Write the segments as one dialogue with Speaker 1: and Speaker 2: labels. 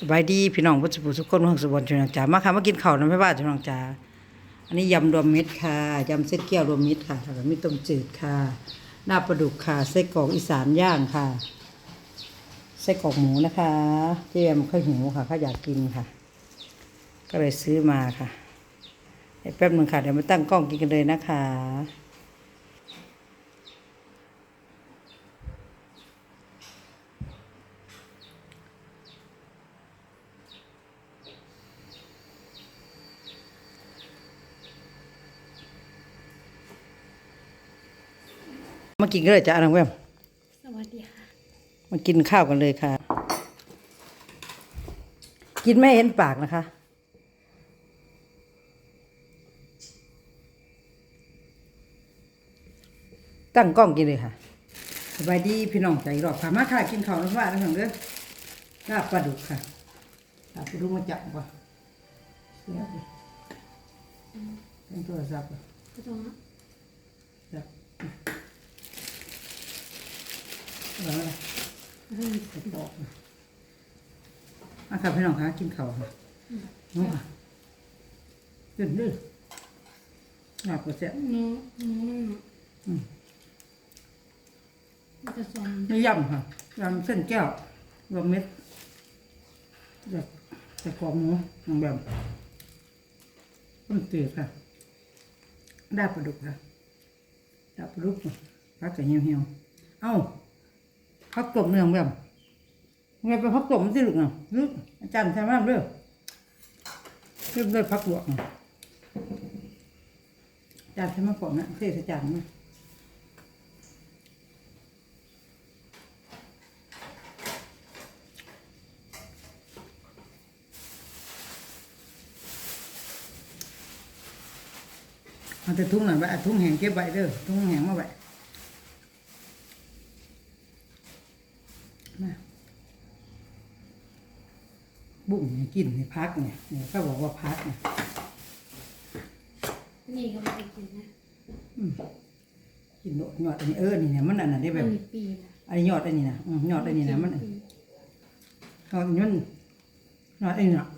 Speaker 1: สบายดีพี่น้องพุทธผู้ทุกคนของสุบนชนจ๋ามาค่ะมากินข้าวน้ำไม่บ้านชนจ๋าอันนี้ยำรวมมิตรค่ะยำเส้นแก้วรวมมิตรค่ะแล้วมีต้มจืดค่ะหน้าปลาดุกค่ะไส้กรอกอีสานย่างค่ะไส้กรอกหมูนะคะเจมข้าวหิวค่ะข้าอยากกินค่ะ ก็เลยซื้อมาค่ะแป๊บหนึงค่ะเดี๋ยวมาตั้งกล้องกินกันเลยนะคะ มากินกันเลยจ้ะอันนังเว้ย
Speaker 2: สวัสดีค่ะ
Speaker 1: มากินข้าวกันเลยค่ะ กินไม่เห็นปากนะคะ ตั้งกล้องกินเลยค่ะสบายดีพี่น้องใจรอบค่ะมาค่ะกินข้าวน้ำว่าน้ำหนังเด้อลาบปลาดุกค่ะลาบปลาดุกมาจับก่อนเสียไปเป็นโทรศัพท์ก่อน
Speaker 2: ก็ต้อง
Speaker 1: จับ เอาละ
Speaker 2: เริ่
Speaker 1: ปตอกนะอะครับพี่น้องคะกินข้าวค่ะน้องค่ะเดินเด้อหนักกว่าเสีย
Speaker 2: หนูหนูมันจะสอน
Speaker 1: นี่ยำค่ะยำเส้นแก้วรวมเม็ดแบบแต่กรอบหมูนางแบบต้มจืดค่ะดาบปลาดุกค่ะดาบปลาดุกพักกับเหี่ยวเหี่ยวๆเอ้า พักกลมเนืองแบบไงไปพักกลมที่ลูกเนาะลูกอาจารย์ใช่ไหมเด้องเรียบเลยพักบวกเนาะอาจารย์ใช่ไหมก่อนนะเทศอาจารย์นะเอาแต่ทุ่งหน่อยไว้เอาทุ่งแห้งเก็บไว้เด้อทุ่งแห้งมาไว้มา บุ้งเนี่ยกินในพักเนี่ยเนี่ยก็บอกว่าพักเนี่ย
Speaker 2: นี่ก็ไม่ได้กินนะ
Speaker 1: กินโดดยอดอันนี้เออนี่เนี่ยมันอันนั้นได้แบ
Speaker 2: มั
Speaker 1: บ
Speaker 2: นมีปีนะ
Speaker 1: อันนี้ยอดอันนี้นะอืมยอดอันนี้นะมันยอดอันนี้มันยอดอันนี้เนาะ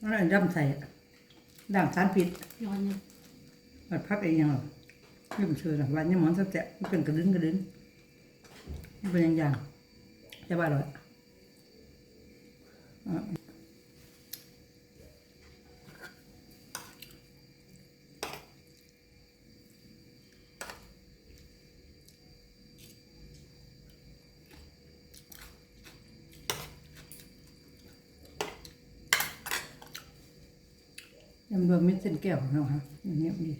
Speaker 1: มันอันดำใส่ด่างสารพิษ
Speaker 2: ย้อนเนี่ย
Speaker 1: มันพักเองยังหรอไม่เป็นเชื่อหรอกวันนี้หมอนสักแจะมันเป็นกระดึงกระดึงมันเป็นอย่างอย่างจะบ้าหรออะ ยำรวมเม็ดเส้นแก้วของเราฮะเงียบดี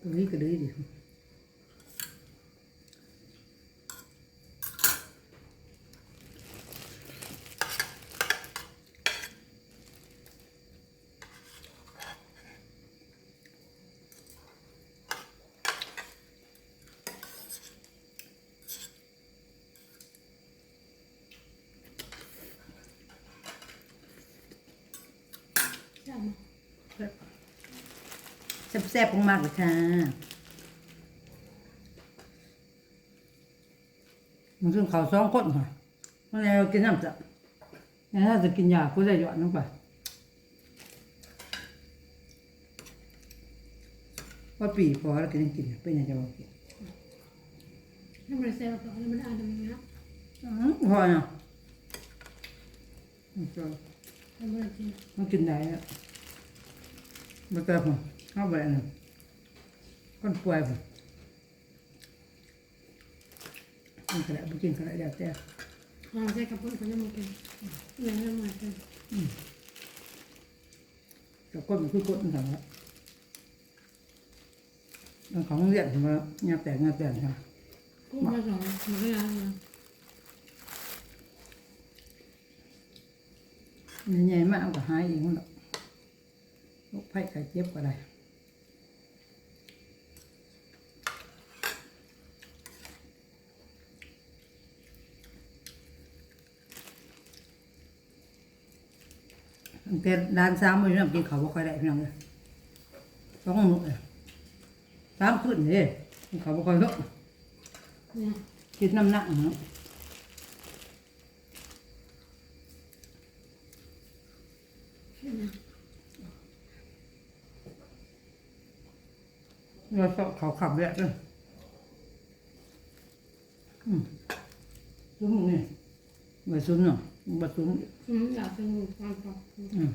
Speaker 1: ตรงนี้ก็ดีดี แซ่บๆมากๆเลยค่ะมันขึ้นเขาวสองคนค่ะเมื่อไรเรากินน้ำจับเนี่ยถ้าจะกินยาก็ได้หยอดลงไปว่าปีพอแล้วก็ยังกินเป็นยังไงจะบอกกิน
Speaker 2: ถ้ามันเซลล์ต่อแล้วมันอ่านตรงนี้นะ
Speaker 1: อื้อพอเนาะมันก็
Speaker 2: มันไม่ได้กิน
Speaker 1: มันกินได้อะมันก็ผม เข้าไปอันนึงคนป่วยผมมันก็ได้มันกินก็ได้แล้วแต่
Speaker 2: ลองใช้กระปุกเขาจะมากินเลี้ยงน้ำมันกัน
Speaker 1: แต่ก้นมันคือกดมันสั่งแล้วเรื่องของเรียนผมว่าเงียบแต่เงียบแต่ค่ะ
Speaker 2: กุ้งมาสองมันก็ยังนะ
Speaker 1: มันใหญ่มากเอาก็หายเองมันหรอกโรคไข้ไข้เจ็บก็ได้ แต่ด้านซ้ำไม่เริ่กินเขาวบ่ค่อยได้พี่น้องเลยต้องหนุกเลยสามขึ้นเลยเขาวบ่ค่อยเยอะ
Speaker 2: เนี่ย
Speaker 1: กินน้ำหนักเนาะเราชอบเขาขับแวะเลยอืมซุ้มนี่ใบซุ้มเนาะ ใบซุ้ม
Speaker 2: อืมอยากเป็นลูกความปลอดภัย
Speaker 1: อืม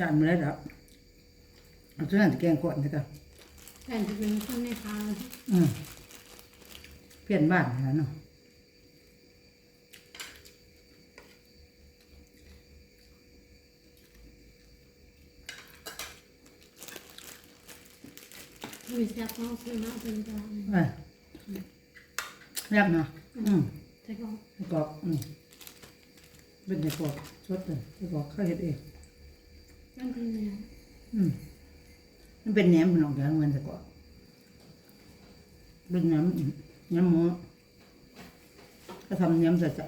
Speaker 1: ยานไม่ได้แล้วเอาตัวนั้นจะแกงก่อนนะครับ
Speaker 2: แต่จะเป็นคนในทาง
Speaker 1: อืมเปลี่ยนบ้านแล้วเนาะ
Speaker 2: มีแซ่บมากคือน้ำเป็นกลาง
Speaker 1: ไปยับเนาะอืม
Speaker 2: แต่ก็
Speaker 1: แล้วก็อืมเป็นในกรอกสดเลยในกรอกข้าวเห็ดเอง
Speaker 2: นั่นคือเนี่ย
Speaker 1: อืมมันเป็นแหนมเป็นออกจากเหมือนแต่ก่อนเป็นแหนมแหนมหมูก็ทำแหนมใส่ใจ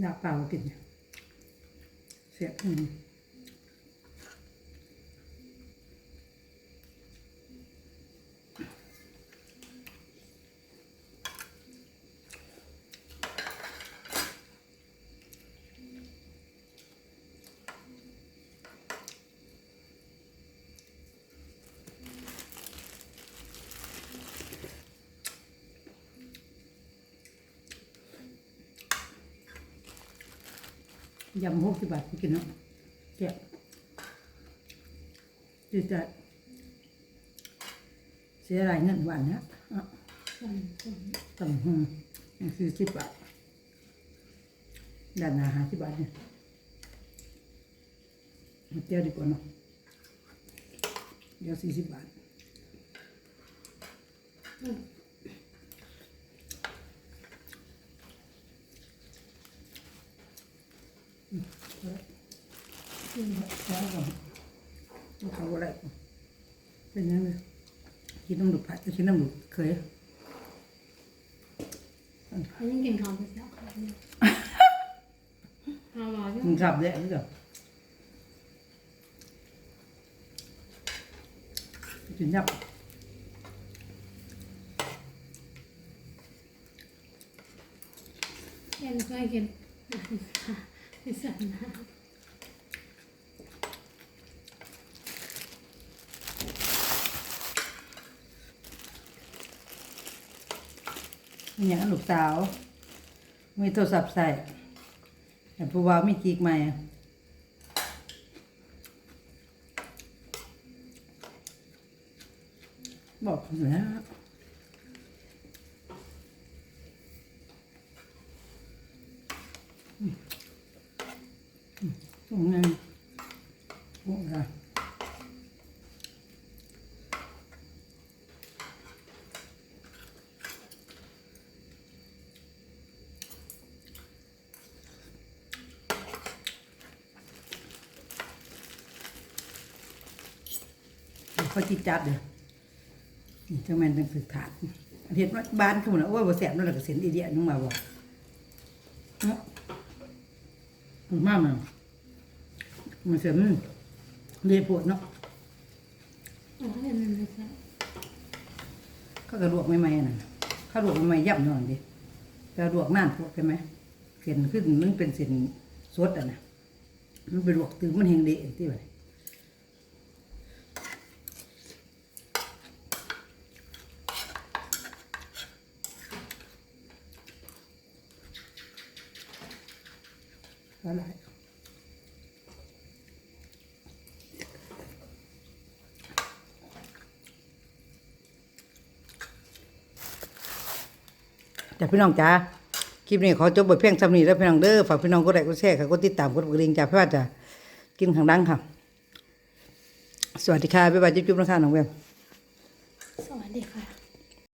Speaker 1: อยากเปล่ากินเนี่ยเสียบอืม ยำหกสิบบาทไปกินเนาะเสียบดีใจเสียรายเงินวันเนี้ยอะ
Speaker 2: สั่ำ
Speaker 1: หงสี่สิบบาทด้านหน้าห้าสิบบาทเนี่ยมาเจียวดีกว่าเนาะเดี๋ยวสี่สิบบาท
Speaker 2: อืม
Speaker 1: แล้วก็เขาก็ได้เป็นยังไงกินน้ำดุผัดกินน้ำดุเคย
Speaker 2: เขายังกินข้าวไปแซ่บครับเนี่ยข้าวหวาน
Speaker 1: กินขับได้นี่ก็กินยับ
Speaker 2: แค่เคยกินที่ สั่นนะ
Speaker 1: เนี่ยลูกสาว มีโทรศัพท์ใส่แต่ผู้ว่ามีกีกใหม่บอกแล้วอืม อืมตรงนั้นโอ้ยเขาจิจับเด้อนี่เจังแม่นเป็นฝึกฐานเห็นว่าบ้านเขาหมดแล้วโอ้ยบ่แสบนั่นแหละก็เสียนอีเดียนึงมาบอกเนาะมันมากมัน มันเสียมันเรียปวดเนาะ
Speaker 2: อ๋อเห็นมันไม่แซ่บ
Speaker 1: เขาก็ลวกใหม่ๆน่ะเขาลวกใหม่ๆยับหน่อยดิแต่ลวกนานปวดใช่ไหมเส้นขึ้นมันเป็นเส้นสดอะนะมันไปลวกตื่นมันแห้งเดะที่ว่าอะไร จ้ะพี่น้องจ้าคลิปนี้ขอจบบทเพียงสำนีแล้วพี่น้องเด้อฝากพี่น้องกดไลค์กดแชร์ค่ะกดติดตามกดกระดิ่งจ้าพี่ว่าจะกินข้างดังค่ะ สวัสดีค่ะบ๊ายบายจุ๊บๆนะคะน้องเวม
Speaker 2: สวัสดีค่ะ